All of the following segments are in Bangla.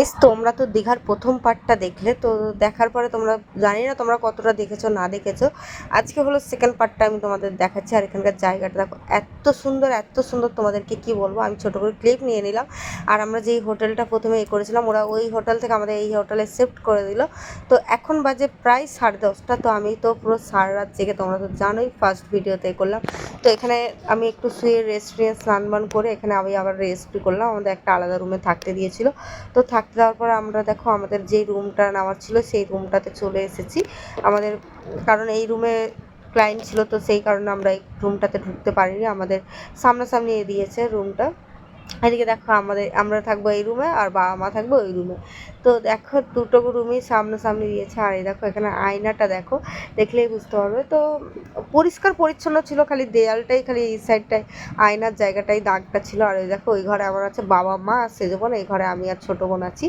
এস, তোমরা তো দীঘার প্রথম পার্টটা দেখলে, তো দেখার পরে তোমরা জানি না তোমরা কতটা দেখেছ, না দেখেছ। আজকে হলো সেকেন্ড পার্টটা আমি তোমাদের দেখাচ্ছি, আর এখানকার জায়গাটা দেখো, এত সুন্দর এত সুন্দর তোমাদেরকে কি বলব, আমি ছোটো করে ক্লিপ নিয়ে নিলাম। আর আমরা যেই হোটেলটা প্রথমে এ করেছিলাম, ওরা ওই হোটেল থেকে আমাদের এই হোটেলে শিফট করে দিল। তো এখন বাজে প্রায় সাড়ে দশটা, তো আমি তো পুরো সারা রাত জেগে, তোমরা তো জানোই ফার্স্ট ভিডিওতে করলাম। তো এখানে আমি একটু শুয়ে রেস্ট নিয়ে স্নান বান করে, এখানে আমি আবার রেস্ট করলাম। আমাদের একটা আলাদা রুমে থাকতে দিয়েছিল। তো থাকতে দেওয়ার পর আমরা দেখো আমাদের যে রুমটা নেওয়ার ছিল, সেই রুমটাতে চলে এসেছি। আমাদের, কারণ এই রুমে ক্লায়েন্ট ছিল তো সেই কারণে আমরা এই রুমটাতে ঢুকতে পারিনি। আমাদের সামনাসামনি দিয়েছে রুমটা এদিকে দেখো আমাদের, আমরা থাকব এই রুমে আর বাবা মা থাকব ওই রুমে তো দেখো দুটো রুমই সামনাসামনি দিয়েছে। আর এই দেখো এখানে আয়নাটা দেখো, দেখলেই বুঝতে পারবে। তো পরিষ্কার পরিচ্ছন্ন ছিল, খালি দেয়ালটাই, খালি এই সাইডটায় আয়নার জায়গাটাই দাগটা ছিল। আর ওই দেখো ওই ঘরে আমার আছে বাবা মা আর সেজো বোন, এই ঘরে আমি আর ছোটো বোন আছি।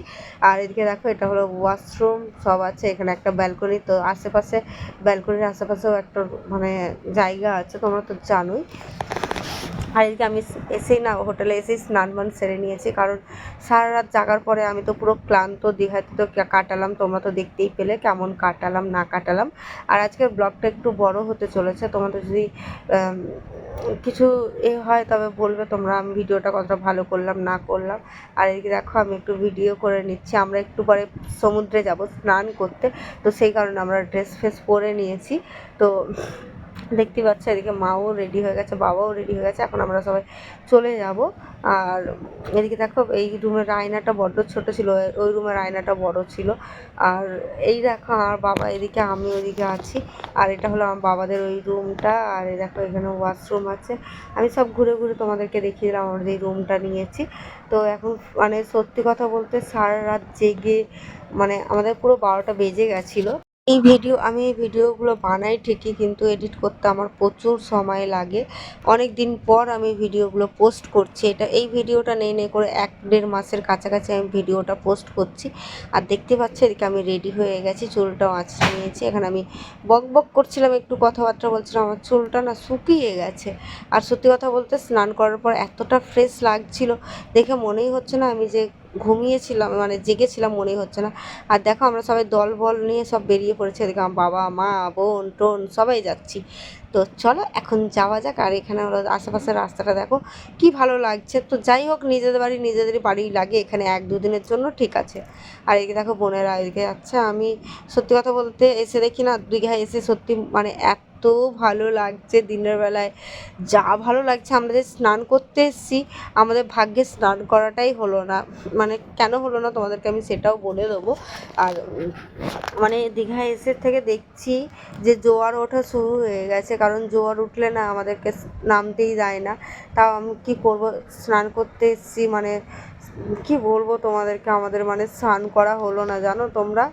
আর এদিকে দেখো এটা হলো ওয়াশরুম সব আছে। এখানে একটা ব্যালকনি তো আশেপাশে ব্যালকনির আশেপাশেও একটা মানে জায়গা আছে, তোমরা তো জানোই। আর এদিকে আমি এসেই না, হোটেলে এসেই স্নান বান সেরে নিয়েছি। কারণ সারা রাত জাগার পরে আমি তো পুরো ক্লান্ত, দীঘাতে তো কাটালাম, তোমরা তো দেখতেই পেলে কেমন কাটালাম, না কাটালাম। আর আজকের ব্লগটা একটু বড় হতে চলেছে, তোমাদের যদি কিছু এ হয় তবে বলবে তোমরা, আমি ভিডিওটা কতটা ভালো করলাম, না করলাম। আর এদিকে দেখো, আমি একটু ভিডিও করে নিচ্ছি, আমরা একটু পরে সমুদ্রে যাব স্নান করতে। তো সেই কারণে আমরা ড্রেস ফ্রেস পরে নিয়েছি। তো দেখতে পাচ্ছ, এদিকে মাও রেডি হয়ে গেছে, বাবাও রেডি হয়ে গেছে, এখন আমরা সবাই চলে যাব। আর এদিকে দেখো, এই রুমের আয়নাটা বড্ড ছোট ছিল, ওই রুমের আয়নাটা বড় ছিল। আর এই দেখো, আমার বাবা এদিকে, আমি ওইদিকে আছি। আর এটা হলো আমার বাবাদের ওই রুমটা, আর এই দেখো, এখানে ওয়াশরুম আছে। আমি সব ঘুরে ঘুরে তোমাদেরকে দেখিয়ে দিলাম আমরা যে রুমটা নিয়েছি। তো এখন মানে সত্যি কথা বলতে সারা রাত জেগে মানে আমাদের পুরো বারোটা বেজে গেছিল। এই ভিডিও, আমি এই ভিডিওগুলো বানাই ঠিকই, কিন্তু এডিট করতে আমার প্রচুর সময় লাগে। অনেক দিন পর আমি ভিডিওগুলো পোস্ট করছি। এটা, এই ভিডিওটা নেই নেই করে এক দেড় মাসের কাছাকাছি আমি ভিডিওটা পোস্ট করছি। আর দেখতে পাচ্ছি, এদিকে আমি রেডি হয়ে গেছি, চুলটাও আঁচড়ে নিয়েছি। এখানে আমি বক বক করছিলাম, একটু কথাবার্তা বলছিলাম, আমার চুলটা না শুকিয়ে গেছে। আর সত্যি কথা বলতে, স্নান করার পর এতটা ফ্রেশ লাগছিল, দেখে মনেই হচ্ছে না আমি যে ঘুমিয়েছিলাম মানে জেগেছিলাম মনে হচ্ছে না। আর দেখো আমরা সবাই দল বল নিয়ে সব বেরিয়ে পড়েছি এদিকে আমার বাবা, মা, বোন, টোন, সবাই যাচ্ছি। তো চলো এখন যাওয়া যাক, আর এখানে আশেপাশের রাস্তাটা দেখো। কি ভালো লাগছে। তো যাই হোক, নিজেদের বাড়ি নিজেদের বাড়ি লাগে এখানে এক দুদিনের জন্য, ঠিক আছে। আর এদিকে দেখো বোনেরা, এদিকে যাচ্ছে। আমি সত্যি কথা বলতে এসে দেখি না দীঘায় এসে সত্যি মানে এত ভালো লাগছে দিনের বেলায়। যা ভালো লাগছে, আমরা যে স্নান করতে এসেছি, আমাদের ভাগ্যে স্নান করাটাই হলো না। মানে কেন হলো না তোমাদেরকে আমি সেটাও বলে দেবো। আর মানে দীঘায় এসে থেকে দেখছি যে জোয়ার ওঠা শুরু হয়ে গেছে। কারণ জোয়ার উঠলে না আমাদেরকে নামতেই দেয় না। তাও আমি কী করব? স্নান করতে এসেছি মানে কি বলব তোমাদেরকে? আমাদের মানে স্নান করা হলো না, জানো তোমরা?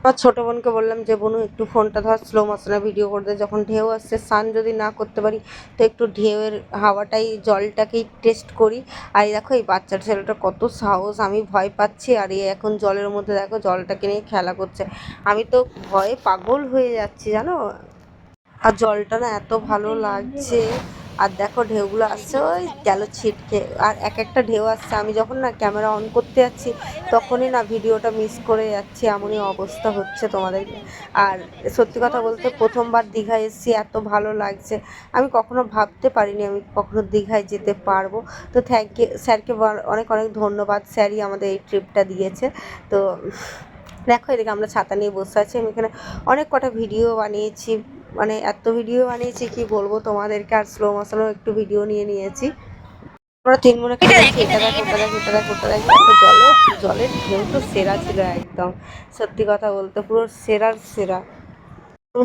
আমার ছোটো বোনকে বললাম যে, বোনু, একটু ফোনটা ধর স্লো মোশনে ভিডিও করতে যখন ঢেউ আসছে, স্নান যদি না করতে পারি, তো একটু ঢেউয়ের হাওয়াটাই, জলটাকেই টেস্ট করি। আর দেখো, এই বাচ্চা ছেলেটা কত সাহস, আমি ভয় পাচ্ছি। আর এ এখন জলের মধ্যে দেখো, জলটাকে নিয়ে খেলা করছে। আমি তো ভয়ে পাগল হয়ে যাচ্ছি, জানো? আর জলটা না এত ভালো লাগছে। আর দেখো ঢেউগুলো আসছে, ওই গেল ছিটকে। আর এক একটা ঢেউ আসছে, আমি যখন না ক্যামেরা অন করতে যাচ্ছি, তখনই না ভিডিওটা মিস করে যাচ্ছি, এমনই অবস্থা হচ্ছে তোমাদের। আর সত্যি কথা বলতে প্রথমবার দীঘায় এসেছি, এত ভালো লাগছে। আমি কখনো ভাবতে পারিনি আমি কখনো দীঘায় যেতে পারব। তো থ্যাংক ইউ স্যারকে অনেক অনেক ধন্যবাদ, স্যারই আমাদের এই ট্রিপটা দিয়েছে। তো দেখো এদিকে আমরা ছাতা নিয়ে বসে আছি, আমি এখানে অনেক কটা ভিডিও বানিয়েছি। মানে এত ভিডিও বানিয়েছি কি বলব তোমাদেরকে, আর স্লো মশলো একটু ভিডিও নিয়ে নিয়েছি। আমরা তিন মনে দেখ জল, জলের ঢেউ তো সেরা ছিল একদম। সত্যি কথা বলতে পুরো সেরার সেরা।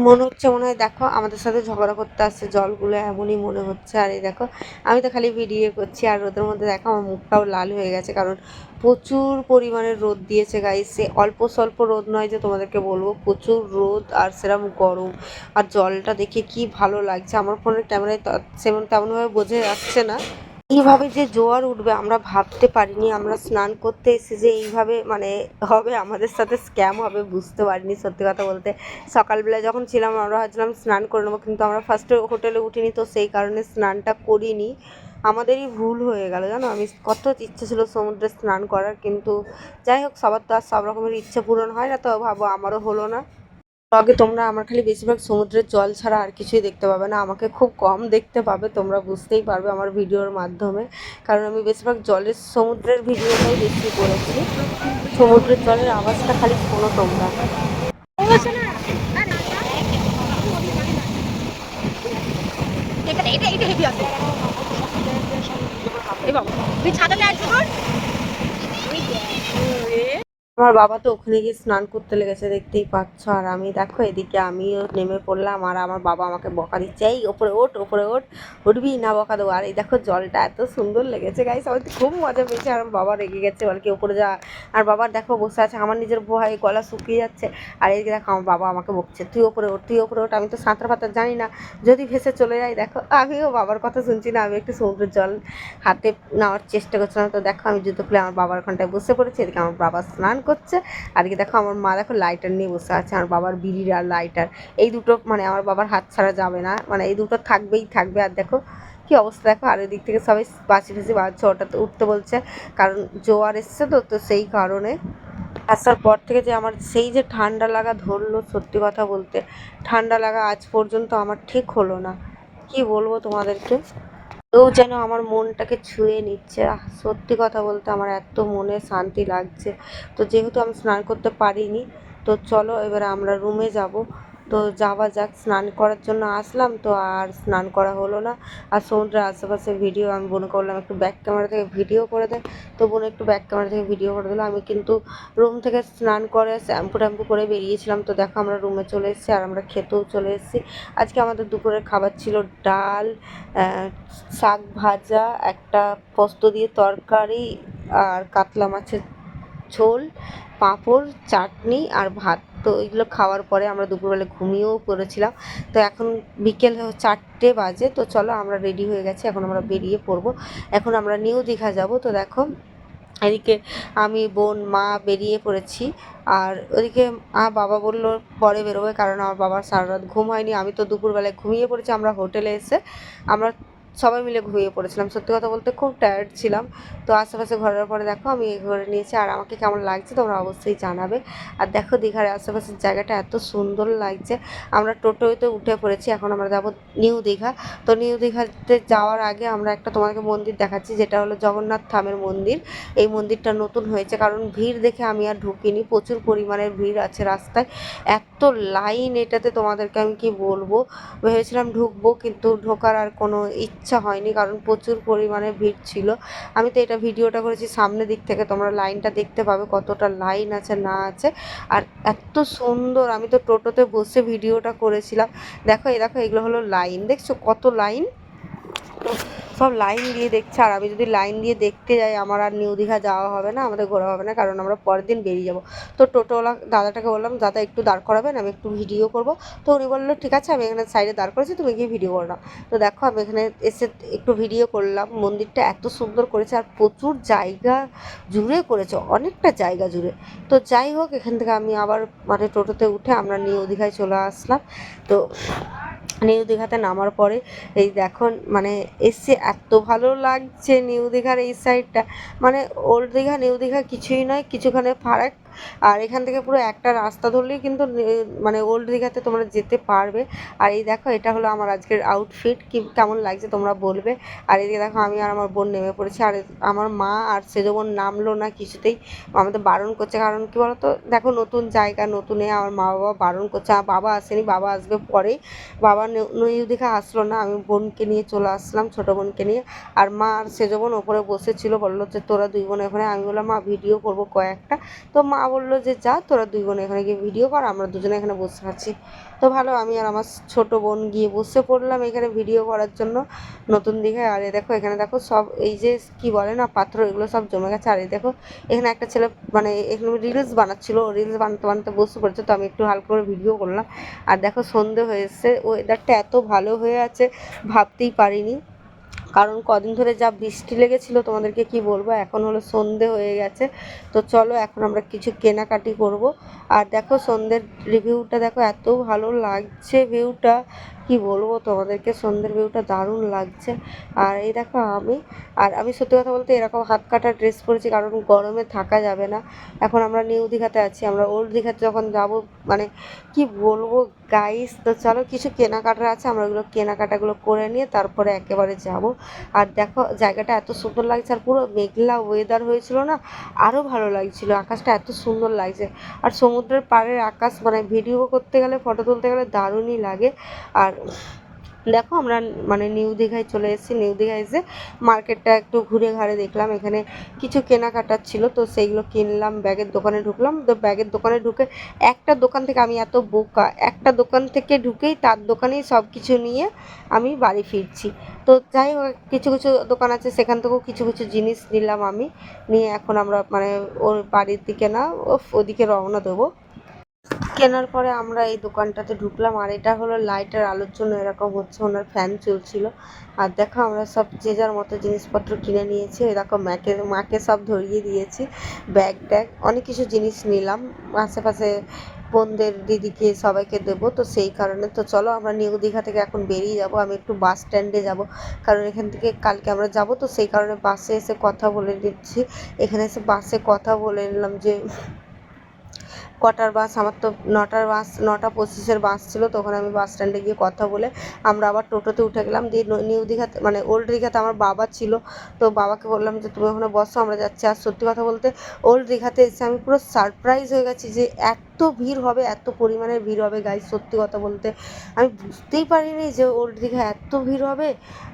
মনে হচ্ছে মনে হয় দেখো আমাদের সাথে ঝগড়া করতে আসছে, জলগুলো এমনই মনে হচ্ছে। আর এই দেখো, আমি তো খালি ভিডিও করছি আর রোদের মধ্যে দেখো আমার মুখটাও লাল হয়ে গেছে কারণ প্রচুর পরিমাণে রোদ দিয়েছে গাইসে অল্প স্বল্প রোদ নয় যে তোমাদেরকে বলব, প্রচুর রোদ আর সেরকম গরম। আর জলটা দেখে কি ভালো লাগছে, আমার ফোনের ক্যামেরায় সেমন তেমনভাবে বোঝা যাচ্ছে না। এইভাবে যে জোয়ার উঠবে, আমরা ভাবতে পারিনি, আমরা স্নান করতে এসে যে এইভাবে মানে হবে, আমাদের সাথে স্ক্যাম হবে, বুঝতে পারিনি সত্যি কথা বলতে। সকালবেলা যখন ছিলাম, আমরা ভাবছিলাম স্নান করে নেব, কিন্তু আমরা ফার্স্টে হোটেলে উঠিনি, তো সেই কারণে স্নানটা করিনি। আমাদেরই ভুল হয়ে গেল, জানো? আমি কত ইচ্ছে ছিল সমুদ্রে স্নান করার, কিন্তু যাই হোক, সবার তো আর সব রকমের ইচ্ছে পূরণ হয় না, তো ভাবো আমারও হলো না। আগে তোমরা আমার খালি বেশিরভাগ সমুদ্রের জল ছাড়া আর কিছুই দেখতে পাবে না। আমাকে খুব কম দেখতে পাবে, তোমরা বুঝতেই পারবে আমার ভিডিওর মাধ্যমে। কারণ আমি বেশিরভাগ জলের, সমুদ্রের ভিডিওটাই বেশি করেছি। সমুদ্রের জলের আওয়াজটা খালি শোনো তোমরা। এটা এটা হেভি আছে। তুই আসবি আমার বাবা তো ওখানে গিয়ে স্নান করতে লেগেছে, দেখতেই পাচ্ছ। আর আমি, দেখো, এদিকে আমিও নেমে পড়লাম, আর আমার বাবা আমাকে বকা দিচ্ছে, এই, ওপরে ওঠ ওপরে ওঠ, উঠবি না বকা দেবো। আর এই দেখো, জলটা এত সুন্দর লেগেছে গাইস আমার খুব মজা পেয়েছে। আর আমার বাবা রেগে গেছে, বলে কি, ওপরে যা। আর বাবার দেখো, বসে আছে, আমার নিজের ভয় গলা শুকিয়ে যাচ্ছে। আর এদিকে দেখো, আমার বাবা আমাকে বকছে, তুই ওপরে ওঠ, তুই ওপরে ওঠ, আমি তো সাঁতার ফাতার জানি না, যদি ভেসে চলে যাই, দেখো। আমিও বাবার কথা শুনছি না, আমি একটু সমুদ্রের জল হাতে নেওয়ার চেষ্টা করছিলাম। তো দেখো, আমি জুতো খুলে আমার বাবার ওখানটায় বসে পড়েছি, এদিকে আমার বাবা স্নান করছে। এদিকে দেখো আমার মা দেখো লাইটার নিয়ে বসে আছে, আমার বাবার বিড়ির আর লাইটার এই দুটো মানে আমার বাবার হাত ছাড়া যাবে না মানে এই দুটো থাকবেই, থাকবে। আর দেখো কি অবস্থা, দেখো আর এদিক থেকে সবাই বাঁচি ফাঁসি বাজছে ওটাতে উঠতে বলছে। কারণ জোয়ার এসছে তো তো সেই কারণে। আসার পর থেকে যে আমার সেই যে ঠান্ডা লাগা ধরলো, সত্যি কথা বলতে, ঠান্ডা লাগা আজ পর্যন্ত আমার ঠিক হলো না। কি বলব তোমাদেরকে? ও যেন আমার মনটাকে ছুঁয়ে নিচ্ছে। সত্যি কথা বলতে আমার এত মনে শান্তি লাগছে। তো যেহেতু আমি স্নান করতে পারিনি, তো চলো এবার আমরা রুমে যাব। তো যাওয়া যাক, স্নান করার জন্য আসলাম তো আর স্নান করা হলো না। আর সমুদ্রের আশেপাশে ভিডিও আমি বোনকে করলাম একটু ব্যাক ক্যামেরা থেকে ভিডিও করে দেয়। তো বোন একটু ব্যাক ক্যামেরা থেকে ভিডিও করে দিলো। আমি কিন্তু রুম থেকে স্নান করে শ্যাম্পু ট্যাম্পু করে বেরিয়েছিলাম। তো দেখো আমরা রুমে চলে এসেছি আর আমরা খেতেও চলে এসেছি। আজকে আমাদের দুপুরের খাবার ছিল ডাল শাক ভাজা, একটা পোস্ত দিয়ে তরকারি আর কাতলা মাছের ঝোল, পাঁপড়, চাটনি আর ভাত। তো এগুলো খাওয়ার পরে আমরা দুপুরবেলা ঘুমিয়েও পড়েছিলাম। তো এখন বিকেল চারটে বাজে। তো চলো আমরা রেডি হয়ে গেছি। এখন আমরা বেরিয়ে পড়ব। এখন আমরা নিউ দীঘা যাব। তো দেখো, এদিকে আমি বোন, মা বেরিয়ে পড়েছি। আর ওদিকে আমার বাবা বলল, পরে বেরোবে। কারণ আমার বাবার সারা রাত ঘুম হয়নি। আমি তো দুপুরবেলায় ঘুমিয়ে পড়েছি। আমরা হোটেলে এসে আমরা সবাই মিলে ঘুমিয়ে পড়েছিলাম। সত্যি কথা বলতে খুব টায়ার্ড ছিলাম। তো আশেপাশে ঘোরার পরে দেখো, আমি ঘরে নিয়েছি। আর আমাকে কেমন লাগছে তোমরা অবশ্যই জানাবে। আর দেখো দীঘার আশেপাশের জায়গাটা এত সুন্দর লাগছে। আমরা টোটোতে উঠে পড়েছি, এখন আমরা যাব নিউ দীঘা। তো নিউ দীঘাতে যাওয়ার আগে আমরা একটা তোমাকে মন্দির দেখাচ্ছি, যেটা হলো জগন্নাথ থামের মন্দির। এই মন্দিরটা নতুন হয়েছে, কারণ ভিড় দেখে আমি আর ঢুকিনি। প্রচুর পরিমাণের ভিড় আছে রাস্তায়। এত লাইন এটাতে তোমাদেরকে আমি কি বলব? ভেবেছিলাম ঢুকবো, কিন্তু ঢোকার আর কোনো ইচ্ছা হয়নি, কারণ প্রচুর পরিমাণে ভিড় ছিল। আমি তো এটা ভিডিওটা করেছি সামনে দিক থেকে তোমরা লাইনটা দেখতে পাবে কতটা লাইন আছে, না আছে। আর এত সুন্দর, আমি তো টোটোতে বসে ভিডিওটা করেছিলাম। দেখো, এই দেখো, এগুলো হলো লাইন। দেখছ কত লাইন? সব লাইন দিয়ে দেখছে, আর আমি যদি লাইন দিয়ে দেখতে যাই, আমার আর নিউ দীঘা যাওয়া হবে না, আমাদের ঘোরা হবে না, কারণ আমরা পরের দিন বেরিয়ে যাব। তো টোটোওয়ালা দাদাটাকে বললাম, দাদা, একটু দাঁড় করাবেন, আমি একটু ভিডিও করব। তো উনি বলল, ঠিক আছে, আমি এখানে সাইডে দাঁড় করেছি, তুমি গিয়ে ভিডিও করো না। তো দেখো, আমি এখানে এসে একটু ভিডিও করলাম, মন্দিরটা এত সুন্দর করেছে, আর প্রচুর জায়গা জুড়ে করেছে, অনেকটা জায়গা জুড়ে। তো যাই হোক, এখান থেকে আমি আবার মানে টোটোতে উঠে আমরা নিউ দীঘায় চলে আসলাম। তো নিউ দীঘাতে নামার পরে এই দেখো মানে এসে এত ভালো লাগছে নিউ দীঘার এই সাইডটা মানে ওল্ড দীঘা, নিউ দীঘা কিছুই নয়, কিছুখানে ফারাক আর এখান থেকে পুরো একটা রাস্তা ধরলেই কিন্তু মানে ওল্ড দীঘাতে তোমরা যেতে পারবে। আর এই দেখো, এটা হলো আমার আজকের আউটফিট কি, কেমন লাগছে তোমরা বলবে। আর এদিকে দেখো, আমি আর আমার বোন নেমে পড়েছি। আর আমার মা আর সেজো বোন নামলো না কিছুতেই। আমাদের বারণ করছে, কারণ কি বলতো, দেখো নতুন জায়গা, নতুনে আমার মা বাবা বারণ করছে। আমার বাবা আসেনি, বাবা আসবে পরেই বাবা নে- নিউ দীঘা আসলো না। আমি বোনকে নিয়ে চলে আসলাম, ছোটো বোনকে নিয়ে। আর মা আর সেজো বোন ওপরে বসেছিল, বলল যে তোরা দুই বোন এখানে। আমি বললাম, মা ভিডিও করব কয়েকটা। তো মা বলল যে, যা, তোরা দুই বোন এখানে গিয়ে ভিডিও কর, আমরা দুজনে এখানে বসে আছি তো ভালো, আমি আর আমার ছোট বোন গিয়ে বসে পড়লাম এখানে ভিডিও করার জন্য নতুন দীঘায় আর দেখো, এখানে দেখো সব, এই যে কি বলে না, পাথর, এগুলো সব জমে গেছে। আর দেখো, এখানে একটা ছেলে মানে এখানে রিলস বানাচ্ছিল রিলস বানাতে বানাতে বসে পড়েছে, তো আমি একটু হালকা করে ভিডিও করলাম। আর দেখো, সন্ধে হয়ে এসছে ওয়েদারটা এত ভালো হয়ে আছে, ভাবতেই পারিনি। কারণ কদিন ধরে যা বৃষ্টি লেগেছিল, তোমাদেরকে কি বলব? এখন হলো সন্ধে হয়ে গেছে। তো চলো, এখন আমরা কিছু কেনাকাটি করব। আর দেখো, সন্ধ্যের রিভিউটা দেখো, এত ভালো লাগছে ভিউটা কি বলব তোমাদেরকে? সন্ধ্যের ভিউটা দারুণ লাগছে। আর এই দেখো আমি, আর আমি সত্যি কথা বলতে এরকম হাত কাটা ড্রেস পরেছি, কারণ গরমে থাকা যাবে না। এখন আমরা নিউ দীঘাতে আছি, আমরা ওল্ড দীঘাতে যখন যাব মানে কি বলব গাইস তো চলো কিছু কেনাকাটা আছে, আমরা ওগুলো কেনাকাটাগুলো করে নিয়ে তারপরে একেবারে যাব। আর দেখো জায়গাটা এত সুন্দর লাগছে, আর পুরো মেঘলা ওয়েদার হয়েছিল না আরও ভালো লাগছিল, আকাশটা এত সুন্দর লাগছে। আর সমুদ্রের পাড়ের আকাশ মানে ভিডিও করতে গেলে ফটো তুলতে গেলে দারুণই লাগে। আর দেখো আমরা মানে নিউ দীঘায় চলে এসেছি। নিউ দীঘায় এসে মার্কেটটা একটু ঘুরে ঘাড়ে দেখলাম। এখানে কিছু কেনাকাটার ছিল, তো সেইগুলো কিনলাম, ব্যাগের দোকানে ঢুকলাম। তো ব্যাগের দোকানে ঢুকে একটা দোকান থেকে আমি এত বোকা, একটা দোকান থেকে ঢুকেই তার দোকানেই সব কিছু নিয়ে আমি বাড়ি ফিরছি। তো যাই হোক, কিছু কিছু দোকান আছে, সেখান থেকেও কিছু কিছু জিনিস নিলাম আমি। নিয়ে এখন আমরা মানে ওর বাড়ির দিকে না ওদিকে রওনা দেবো। কেনার পরে আমরা এই দোকানটাতে ঢুকলাম, আর এটা হলো লাইটের আলোর জন্য এরকম হচ্ছে, ওনার ফ্যান চলছিল। আর দেখো আমরা সব যে যার মতো জিনিসপত্র কিনে নিয়েছি দেখো মাকে মাকে সব ধরিয়ে দিয়েছি, ব্যাগ ট্যাগ, অনেক কিছু জিনিস নিলাম। আশেপাশে বোনদের, দিদিকে সবাইকে দেবো, তো সেই কারণে। তো চলো আমরা নিউ দীঘা থেকে এখন বেরিয়ে যাব, আমি একটু বাস স্ট্যান্ডে যাব, কারণ এখান থেকে কালকে আমরা যাব, তো সেই কারণে বাসে এসে কথা বলে নিচ্ছি। এখানে এসে বাসে কথা বলে নিলাম যে কটার বাস, আমার তো নটার বাস, নটা পঁচিশের বাস ছিল, তখন আমি বাস স্ট্যান্ডে গিয়ে কথা বলে আমরা আবার টোটোতে উঠে গেলাম। দিয়ে নিউ দীঘাতে মানে ওল্ড দীঘাতে আমার বাবা ছিল, তো বাবাকে বললাম যে, তুমি ওখানে বসো, আমরা যাচ্ছি। আর সত্যি কথা বলতে, ওল্ড দীঘাতে এসে আমি পুরো সারপ্রাইজ হয়ে গেছি যে, এত ভিড় হবে, এত পরিমাণের ভিড় হবে গাইজ সত্যি কথা বলতে। আমি বুঝতেই পারিনি যে, ওল্ড দীঘা এত ভিড় হবে।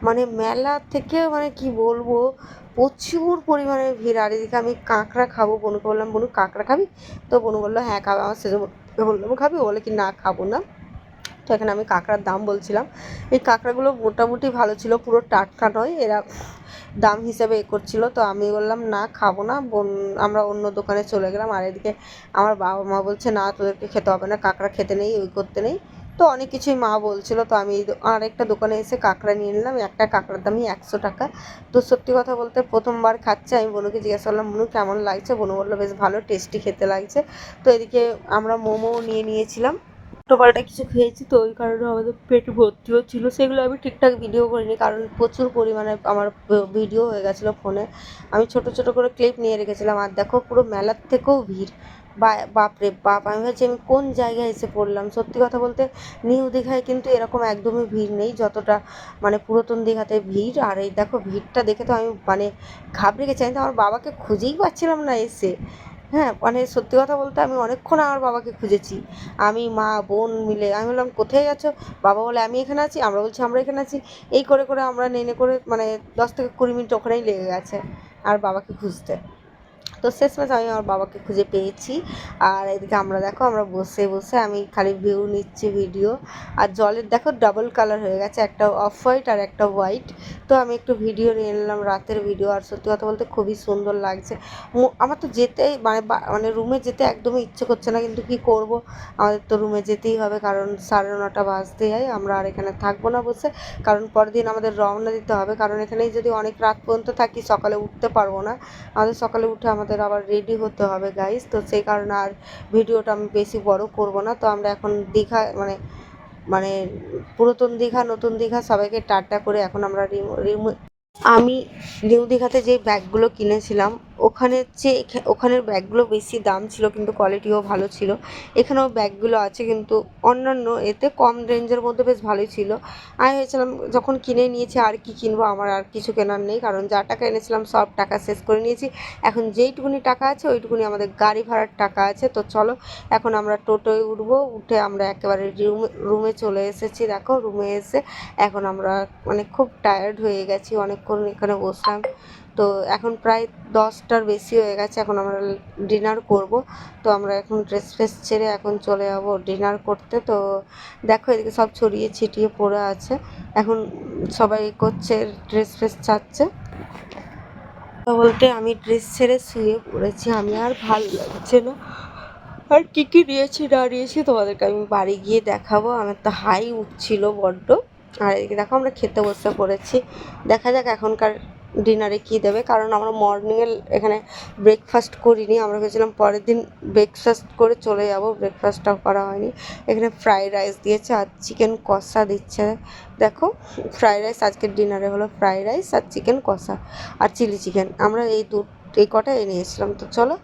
মানে মেলা থেকে মানে কি বলব প্রচুর পরিমাণে ভিড়। আর এদিকে আমি কাঁকড়া খাব বনুকে বললাম, বনু, কাঁকড়া খাবি? তো বনু বলল হ্যাঁ খাবে। আমার সেজে বললাম, খাবি? বলে কি, না, খাব না। তো এখানে আমি কাঁকড়ার দাম বলছিলাম। এই কাঁকড়াগুলো মোটামুটি ভালো ছিল, পুরো টাটকা নয়, এরা দাম হিসাবে এ করছিল। তো আমি বললাম, না, খাব না। বোন, আমরা অন্য দোকানে চলে গেলাম। আর এদিকে আমার বাবা মা বলছে, না, তোদেরকে খেতে হবে না, কাঁকড়া খেতে নেই, ওই করতে নেই। তো অনেক কিছুই মা বলছিল, তো আমি আরেকটা দোকানে এসে কাঁকড়া নিয়ে নিলাম, একটা কাঁকড়ার দামই একশো টাকা। তো সত্যি কথা বলতে প্রথমবার খাচ্ছে, আমি বনুকে জিজ্ঞাসা করলাম বনু কেমন লাগছে? বনু বলল, বেশ ভালো, টেস্টি খেতে লাগছে। তো এদিকে আমরা মোমো নিয়ে নিয়েছিলাম। টোপালটা কিছু খেয়েছি, তো ওই কারণে আমাদের পেট ভর্তিও ছিল সেগুলো আমি ঠিকঠাক ভিডিও করিনি, কারণ প্রচুর পরিমাণে আমার ভিডিও হয়ে গেছিল ফোনে আমি ছোট ছোট করে ক্লিপ নিয়ে রেখেছিলাম, আর দেখো পুরো মেলার থেকেও ভিড়। বাপরে বাপ, আমি ভাবছি আমি কোন জায়গায় এসে পড়লাম? সত্যি কথা বলতে নিউ দীঘায় কিন্তু এরকম একদমই ভিড় নেই, যতটা মানে পুরাতন দীঘাতে ভিড়। আর এই দেখো ভিড়টা দেখে তো আমি মানে ঘাবড়ে গেছি। আমি তো আমার বাবাকে খুঁজেই পাচ্ছিলাম না এসে। হ্যাঁ মানে সত্যি কথা বলতে আমি অনেকক্ষণ আমার বাবাকে খুঁজেছি। আমি, মা, বোন মিলে আমি বললাম, কোথায় গেছো বাবা বলে, আমি এখানে আছি। আমরা বলছি, আমরা এখানে আছি। এই করে করে আমরা নেনে, করে মানে দশ থেকে কুড়ি মিনিট ওখানেই লেগে গেছে। আর বাবাকে খুঁজতে। তো শেষমেশ আমি আমার বাবাকে খুঁজে পেয়েছি। আর এদিকে আমরা দেখো, আমরা বসে বসে আমি খালি ভিউ নিচ্ছি ভিডিও আর জলের দেখো ডাবল কালার হয়ে গেছে, একটা অফ হোয়াইট আর একটা হোয়াইট তো আমি একটু ভিডিও নিয়ে নিলাম, রাতের ভিডিও আর সত্যি কথা বলতে খুবই সুন্দর লাগছে। আমার তো যেতেই মানে মানে রুমে যেতে একদমই ইচ্ছে করছে না, কিন্তু কি করব? আমাদের তো রুমে যেতেই হবে, কারণ সাড়ে নটা বাজতে যায়, আমরা আর এখানে থাকব না বসে। কারণ পরের দিন আমাদের রওনা দিতে হবে, কারণ এখানেই যদি অনেক রাত পর্যন্ত থাকি, সকালে উঠতে পারব না। আমাদের সকালে উঠে আমাদের আবার রেডি হতে হবে গাইস তো সেই কারণে আর ভিডিওটা আমি বেশি বড় করব না। তো আমরা এখন দীঘা মানে মানে পুরাতন দীঘা, নতুন দীঘা সবাইকে টাটা করে এখন আমরা আমি নিউ দীঘাতে যে ব্যাগগুলো কিনেছিলাম ওখানের চেয়ে ওখানের ব্যাগগুলো বেশি দাম ছিল, কিন্তু কোয়ালিটিও ভালো ছিল। এখানেও ব্যাগগুলো আছে, কিন্তু অন্যান্য এতে কম রেঞ্জের মধ্যে বেশ ভালোই ছিল। আমি ভেবেছিলাম, যখন কিনে নিয়েছি, আর কি কিনবো, আমার আর কিছু কেনার নেই, কারণ যা টাকা এনেছিলাম, সব টাকা শেষ করে নিয়েছি। এখন যেইটুকুনি টাকা আছে, ওইটুকুনি আমাদের গাড়ি ভাড়ার টাকা আছে। তো চলো, এখন আমরা টোটোয় উঠবো, উঠে আমরা একেবারে রুমে রুমে চলে এসেছি। দেখো রুমে এসে এখন আমরা মানে খুব টায়ার্ড হয়ে গেছি। অনেকক্ষণ এখানে বসলাম। তো এখন প্রায় দশটার বেশি হয়ে গেছে, এখন আমরা ডিনার করব। তো আমরা এখন ড্রেস ফ্রেস ছেড়ে এখন চলে যাব ডিনার করতে। তো দেখো এদিকে সব ছড়িয়ে ছিটিয়ে পড়ে আছে। এখন সবাই করছে ড্রেস ফ্রেস কথা বলতে আমি ড্রেস ছেড়ে শুয়ে পড়েছি, আমি আর ভালো লাগছে না। আর কী কী নিয়েছি, না নিয়েছি তোমাদেরকে আমি বাড়ি গিয়ে দেখাবো। আমার তো হাই উঠছিল বড্ড। আর এদিকে দেখো আমরা খেতে বসে পড়েছি। দেখা যাক এখনকার ডিনারে কী দেবে? কারণ আমরা মর্নিংয়ে এখানে ব্রেকফাস্ট করিনি। আমরা ভেবেছিলাম পরের দিন ব্রেকফাস্ট করে চলে যাব। ব্রেকফাস্টটাও করা হয়নি। এখানে ফ্রাইড রাইস দিয়েছে আর চিকেন কষা দিচ্ছে। দেখো ফ্রাইড রাইস আজকের ডিনারে হলো ফ্রাইড রাইস আর চিকেন কষা আর চিলি চিকেন আমরা এই দু, এই কটা এসেছিলাম। তো চলো